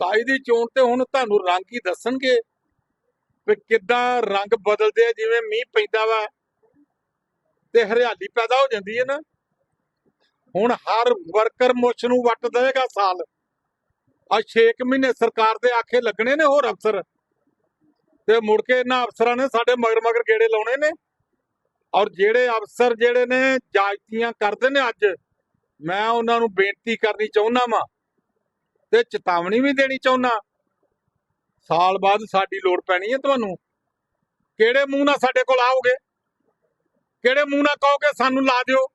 27 ਦੀ ਚੋਣ ਤੇ ਹੁਣ ਤੁਹਾਨੂੰ ਰੰਗ ਹੀ ਦੱਸਣਗੇ ਵੀ ਕਿੱਦਾਂ ਰੰਗ ਬਦਲਦੇ ਆ, ਜਿਵੇਂ ਮੀਂਹ ਪੈਂਦਾ ਵਾ ਤੇ ਹਰਿਆਲੀ ਪੈਦਾ ਹੋ ਜਾਂਦੀ ਹੈ ਨਾ। ਹੁਣ ਹਰ ਵਰਕਰ ਮੁੱਛ ਨੂੰ ਵੱਟ ਦੇਗਾ ਸਾਲ। ਆ 6 ਮਹੀਨੇ ਸਰਕਾਰ ਦੇ ਆਖੇ ਲੱਗਣੇ ਨੇ ਹੋਰ ਅਫਸਰ। ਤੇ ਮੁੜ ਕੇ ਇਹਨਾਂ ਅਫਸਰਾਂ ਨੇ ਸਾਡੇ ਮਗਰ ਮਗਰ ਗੇੜੇ ਲਾਉਣੇ ਨੇ। ਔਰ ਜਿਹੜੇ ਅਫਸਰ ਜਿਹੜੇ ਨੇ ਜਾਇਤੀਆਂ ਕਰਦੇ ਨੇ ਅੱਜ, ਮੈਂ ਉਹਨਾਂ ਨੂੰ ਬੇਨਤੀ ਕਰਨੀ ਚਾਹੁੰਦਾ ਵਾਂ ਤੇ ਚੇਤਾਵਨੀ ਵੀ ਦੇਣੀ ਚਾਹੁੰਦਾ ਸਾਲ ਬਾਅਦ ਸਾਡੀ ਲੋੜ ਪੈਣੀ ਹੈ ਤੁਹਾਨੂੰ। ਕਿਹੜੇ ਮੂੰਹ ਨਾਲ ਸਾਡੇ ਕੋਲ ਆਓਗੇ? ਕਿਹੜੇ ਮੂੰਹ ਨਾਲ ਕਹੋਗੇ ਸਾਨੂੰ ਲਾ ਦਿਓ।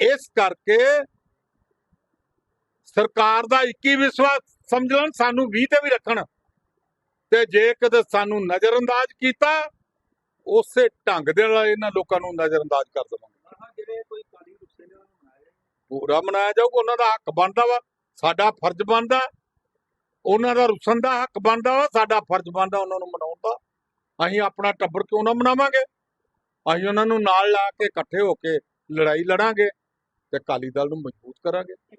ਇਸ ਕਰਕੇ ਸਰਕਾਰ ਦਾ 21 ਵਿਸ਼ਵਾਸ ਸਮਝ ਲੈਣ ਸਾਨੂੰ 20 ਤੇ ਵੀ ਰੱਖਣ। ਤੇ ਜੇ ਕਦੇ ਸਾਨੂੰ ਨਜ਼ਰਅੰਦਾਜ਼ ਕੀਤਾ ਉਸੇ ਢੰਗ ਦੇ ਨਾਲ ਇਹਨਾਂ ਲੋਕਾਂ ਨੂੰ ਨਜ਼ਰਅੰਦਾਜ਼ ਕਰ ਦੇਵਾਂਗੇ। ਆਹ ਜਿਹੜੇ ਕੋਈ ਕਾਲੀ ਗੁੱਸੇ ਨੇ ਉਹਨਾਂ ਨੂੰ ਮਨਾਇਆ ਪੂਰਾ ਮਨਾਇਆ ਜਾਊਗਾ ਉਹਨਾਂ ਦਾ ਹੱਕ ਬਣਦਾ ਵਾ। ਸਾਡਾ ਫਰਜ਼ ਬਣਦਾ ਉਹਨਾਂ ਦਾ ਰੁਸਣ ਦਾ ਹੱਕ ਬਣਦਾ ਵਾ ਸਾਡਾ ਫਰਜ਼ ਬਣਦਾ ਉਹਨਾਂ ਨੂੰ ਮਨਾਉਣ ਦਾ। ਅਸੀਂ ਆਪਣਾ ਟੱਬਰ ਕਿਉਂ ਨਾ ਮਨਾਵਾਂਗੇ? ਅਸੀਂ ਉਹਨਾਂ ਨੂੰ ਨਾਲ ਲਾ ਕੇ ਇਕੱਠੇ ਹੋ ਕੇ ਲੜਾਈ ਲੜਾਂਗੇ ਤੇ ਅਕਾਲੀ ਦਲ ਨੂੰ ਮਜ਼ਬੂਤ ਕਰਾਂਗੇ। ਹੈ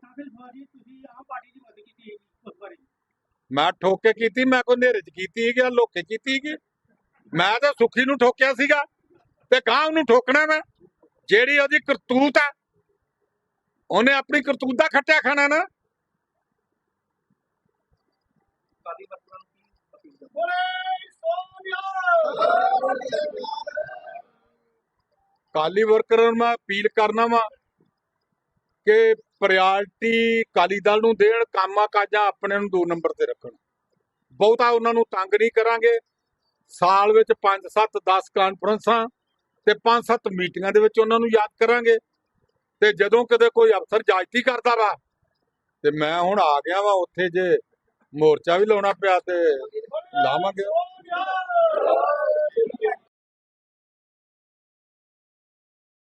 ਮੈਂ ਠੋਕ ਕੀਤੀ ਮੈਂ ਕੋਈ ਹਨੇਰੇ 'ਚ ਕੀਤੀ ਕਿ ਲੋਕੇ ਕੀਤੀ ਕਿ ਮੈਂ ਤਾਂ ਸੁਖੀ ਨੂੰ ਠੋਕਿਆ ਸੀਗਾ ਤੇ ਗਾਂ ਉਹਨੂੰ ਠੋਕਣਾ ਮੈਂ। ਜਿਹੜੀ ਉਹਦੀ ਕਰਤੂਤ ਆ ਉਹਨੇ ਆਪਣੀ ਕਰਤੂਤ ਦਾ ਖੱਟਿਆ ਖਾਣਾ ਨਾ। ਕਾਲੀ ਵਰਕਰਾਂ ਨੂੰ ਕੀ ਅਪੀਲ ਕਰਦੇ ਕਾਲੀ ਵਰਕਰਾਂ ਨੂੰ ਮੈਂ ਅਪੀਲ ਕਰਨਾ ਵਾ ਕਿ ਪ੍ਰਾਇੋਰਟੀ ਕਾਲੀ ਦਲ ਨੂੰ ਦੇਣ ਕੰਮਾਂ ਕਾਜਾਂ ਆਪਣੇ ਨੂੰ ਦੋ ਨੰਬਰ ਤੇ ਰੱਖਣ। ਬਹੁਤਾ ਉਹਨਾਂ ਨੂੰ ਤੰਗ ਨਹੀਂ ਕਰਾਂਗੇ। ਸਾਲ ਵਿੱਚ 5 7 10 ਕਾਨਫਰੰਸਾਂ ਤੇ 5 7 ਮੀਟਿੰਗਾਂ ਦੇ ਵਿੱਚ ਉਹਨਾਂ ਨੂੰ ਯਾਦ ਕਰਾਂਗੇ। ਤੇ ਜਦੋਂ ਕਦੇ ਕੋਈ ਅਫਸਰ ਜਾਇਤੀ ਕਰਦਾ ਵਾ ਤੇ ਮੈਂ ਹੁਣ ਆ ਗਿਆ ਵਾ ਉੱਥੇ ਜੇ ਮੋਰਚਾ ਵੀ ਲਾਉਣਾ ਪਿਆ ਤੇ ਲਾਵਾਂਗੇ।